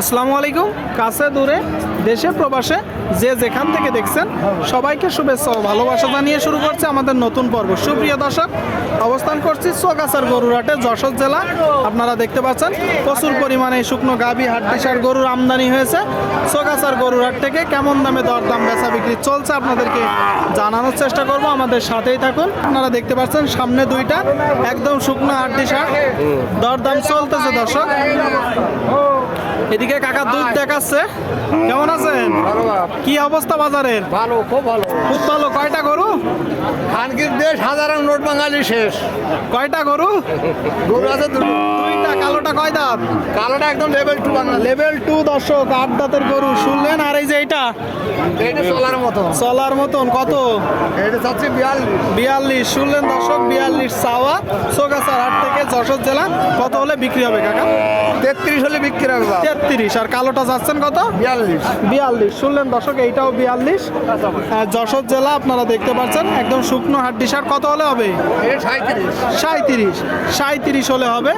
আসসালামু আলাইকুম। কাছে, দূরে, দেশে, প্রবাসে, যে যেখান থেকে দেখছেন, সবাইকে শুভেচ্ছা ও ভালোবাসা জানিয়ে শুরু করছে আমাদের নতুন পর্ব। সুপ্রিয় দর্শক, অবস্থান করছি চোগাছার গরুরহাটে, যশোর জেলা। আপনারা দেখতে পাচ্ছেন, প্রচুর পরিমাণে শুকনো গাভী হাড্ডিসার গরুর আমদানি হয়েছে। চোগাছার গরুরহাট থেকে কেমন দামে দরদাম বেচা বিক্রি চলছে আপনাদেরকে জানানোর চেষ্টা করব। আমাদের সাথেই থাকুন। আপনারা দেখতে পাচ্ছেন, সামনে দুইটা, একদম শুকনো হাড্ডিসার দরদাম চলতেছে দর্শক। এদিকে কাকা দুধ দেখাচ্ছে। কেমন আছেন? কি অবস্থা বাজারের? ভালো খুব ভালো। খুব ভালো কয়টা গরু? খানকির দেশ সাধারণ নোট বাঙালি শেষ। কয়টা গরু? গরু আছে দুটো। দুইটা কালোটা কয় দাঁত? কালোটা একদম level two Bangla. Level two দর্শক আট দাঁতের গরু। শুনলেন? আর এই যে এইটা? এটা চলার মতো। চলার মতন কত? এটা চাচ্ছি বিয়াল্লিশ। বিয়াল্লিশ। শুনলেন দর্শক? বিয়াল্লিশ চাওয়া। সোগাছার হাট থেকে যশোর জেলা। কত হলে বিক্রি হবে কাকা? তেত্রিশ হলে বিক্রি হবে তেত্রিশ। আর কালোটা যাচ্ছেন কত? বিয়াল্লিশ। বিয়াল্লিশ। শুনলেন দর্শক? এইটাও বিয়াল্লিশ। যশোর জেলা আপনারা দেখতে পাচ্ছেন একদম শুকনো হাড্ডি সার। কত হলে হবে? এটা সাঁত্রিশ সাঁত্রিশ সাঁত্রিশ হলে হবে।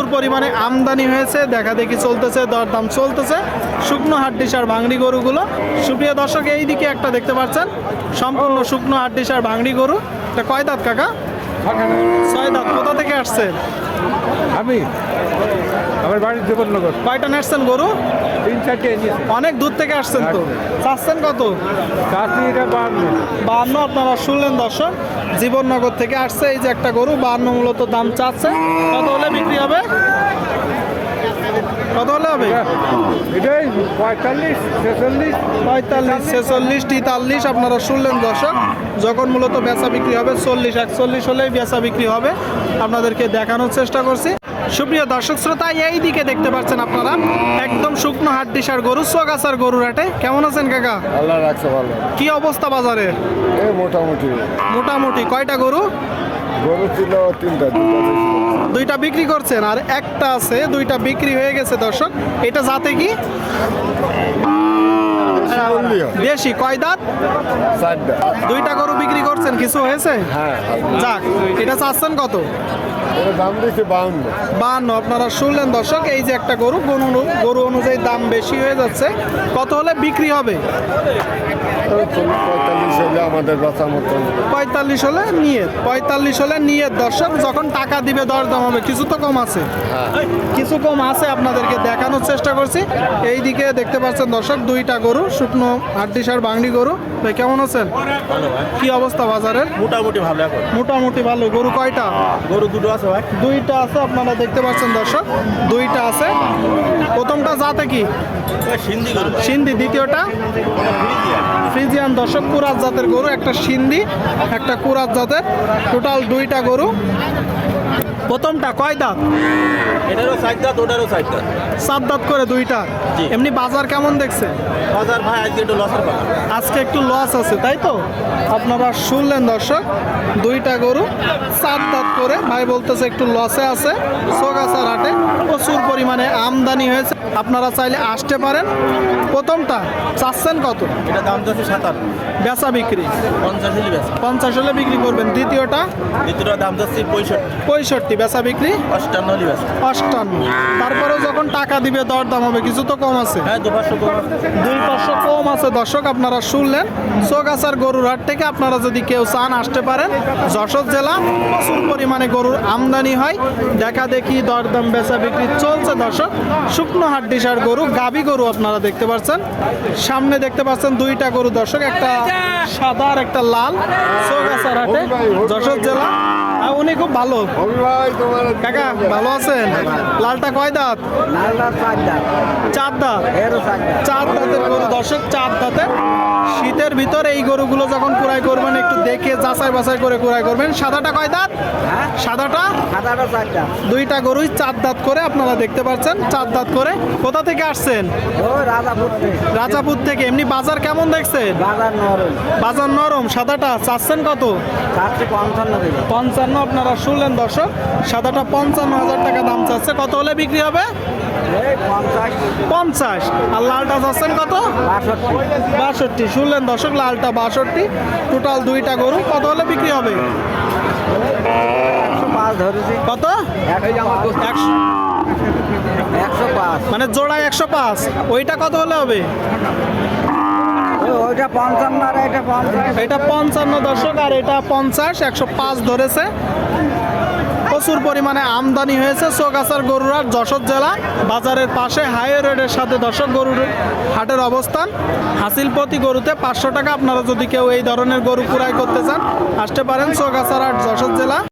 প্রচুর পরিমাণে আমদানি হয়েছে দেখা দেখি চলতেছে দরদাম চলতেছে। শুকনো হাড্ডিসার ভাঙড়ি গরুগুলো। সুপ্রিয় দর্শক এই দিকে একটা দেখতে পাচ্ছেন সম্পূর্ণ শুকনো হাড্ডিসার ভাঙড়ি গরু। এটা কয় দাঁত কাকা? ছয় দাঁত কোথা থেকে আসছেন আমি? আমার বাড়ির জীবননগর কয়টা নাচছেন গরু? তিন চারটে অনেক দূর থেকে আসছেন তো। চাচ্ছেন কত? চাষি এটা বান্ন। বাহান্ন আপনারা শুনলেন দর্শক। জীবননগর থেকে আসছে এই যে একটা গরু বাহান্ন মূলত দাম চাচ্ছে। কত হলে বিক্রি হবে? কত হলে হবে? এটাই পঁয়তাল্লিশ ছেচল্লিশ। পঁয়তাল্লিশ ছেচল্লিশ তেতাল্লিশ আপনারা শুনলেন দর্শক যখন মূলত বেচা বিক্রি হবে চল্লিশ একচল্লিশ হলেই বেচা বিক্রি হবে। আপনাদেরকে দেখানোর চেষ্টা করছি। সুপ্রিয় দর্শক শ্রোতা এই দিকে দেখতে পাচ্ছেন আপনারা একদম শুকনো হাড্ডিসার গরু সোগাছার গরুর হাটে। কেমন আছেন কাকা? আল্লাহ রাখছে ভালো। কি অবস্থা বাজারের এই মোটামুটি। মোটামুটি কয়টা গরু? গরু ছিল তিনটা দুইটা বিক্রি করছেন আর একটা আছে দুইটা বিক্রি হয়ে গেছে দর্শক। এটা যাতে কি? দেশি কয় দাঁত? দুইটা গরু বিক্রি করছেন কিছু হয়েছে? হ্যাঁ যাক এটা চাচ্ছেন কত? দাম আপনারা শুনলেন দর্শক এই যে একটা গরু গরু অনু- গরু অনুযায়ী দাম বেশি হয়ে যাচ্ছে। কত হলে বিক্রি হবে? পঁয়তাল্লিশ হলে আমাদের বাঁচা মতন পঁয়তাল্লিশ হলে নিয়ে পঁয়তাল্লিশ হলে নিয়ে। দর্শক যখন টাকা দিবে দর দাম হবে কিছু তো কম আছে। কিছু কম আছে আপনাদেরকে দেখানোর চেষ্টা করছি। এই দিকে দেখতে পাচ্ছেন দর্শক দুইটা গরু শুকনো হাড্ডি সার বাংলি গরু। ভাই কেমন আছেন? কি অবস্থা বাজারের? মোটামুটি ভালো মোটামুটি ভালো। গরু কয়টা? গরু দুটো আছে ভাই। দুইটা আছে আপনারা দেখতে পাচ্ছেন দর্শক। দুইটা আছে। প্রথমটা জাতে কি? সিন্ধি সিন্ধি দ্বিতীয়টা? ফ্রিজিয়ান দর্শক কুরাত জাতের গরু একটা সিন্ধি একটা কুরাত জাতের। টোটাল দুইটা গরু। প্রথমটা কয় দাঁত? সাইড দাঁত ওটারও সাইড দাঁত সাত দাঁত করে দুইটা। জি। এমনি বাজার কেমন দেখছে? বাজার ভাই আজকে একটু লসের কথা। আজকে একটু লস আছে তাই তো? আপনারা শুনলেন দর্শক দুইটা গরু সাত দাঁত করে ভাই বলতেছে একটু লসে আছে সোগাছার হাটে প্রচুর পরিমাণে আমদানি হয়েছে। আপনারা চাইলে আসতে পারেন। প্রথমটা চাচ্ছেন কত? এটা দাম যাচ্ছে সাতান্ন বেচা বিক্রি? পঞ্চাশ হলে বেশি পঞ্চাশ হলে বিক্রি করবেন। দ্বিতীয়টা? দ্বিতীয়টা দাম যাচ্ছে পঁয়ষট্টি। পঁয়ষট্টি। বেচা বিক্রি? অষ্টান্ন হলে বেশি অষ্টান্ন। তারপরেও যখন টাকা দিবে দর দাম হবে কিছু তো কম আছে। হ্যাঁ দু পাঁচশো কম আছে। দুই পাঁচশো কম আছে। দর্শক আপনারা শুনলেন চোগাছার গরুর হাট থেকে আপনারা যদি কেউ চান আসতে পারেন যশোর জেলা প্রচুর পরিমাণে গরুর আমদানি হয়। দেখা দেখি দরদাম বেচা বিক্রি চলছে দর্শক। শুকনো হাড্ডিসার গরু গাবি গরু আপনারা দেখতে পাচ্ছেন। সামনে দেখতে পাচ্ছেন দুইটা গরু দর্শক একটা সাদা আর একটা লাল। চৌগাছার হাটে যশোর জেলা। উনি খুব ভালো। কাকা ভালো আছেন? লালটা কয় দাঁত? চার দাঁত। চার দাঁতের গরু দর্শক চার দাঁতের শীতের ভিতর এই গরুগুলো যখন কুড়াই করবেন একটু দেখে যাচাই বাছাই করে কুড়াই করবেন। সাদাটা কয় দাঁত? সাদাটা? দুইটা গরুই চার দাঁত করে আপনারা দেখতে পাচ্ছেন। চার দাঁত করে কোথা থেকে আসছেন? রাজাপুর থেকে। এমনি বাজার কেমন দেখছেন? বাজার নরম। সাদাটা চাচ্ছেন কত? পঞ্চান্ন আপনারা শুনলেন দর্শক। সাদাটা পঞ্চান্ন হাজার টাকা দাম চাচ্ছে। কত হলে বিক্রি হবে? পঞ্চাশ। আর লালটা চাচ্ছেন কত? বাষট্টি। শুনলেন দর্শক লালটা বাষট্টি। টোটাল দুইটা গরু। কত হলে বিক্রি হবে? কত? একশো মানে জোড়া একশো পাঁচ। ওইটা কত হলে হবে? ওইটা পঞ্চান্ন আর এটা পঞ্চাশ। এটা পঞ্চান্ন দশক আর এটা পঞ্চাশ একশো পাঁচ ধরেছে। প্রচুর পরিমাণে আমদানি হয়েছে চৌগাছার গরুরার যশোর জেলা বাজারের পাশে হাইওয়ে রোডের সাথে দর্শক গরুর হাটের অবস্থান। হাসিল প্রতি গরুতে পাঁচশো টাকা। আপনারা যদি কেউ এই ধরনের গরু কুড়াই করতে চান আসতে পারেন চৌগাছার হাট যশোর জেলা।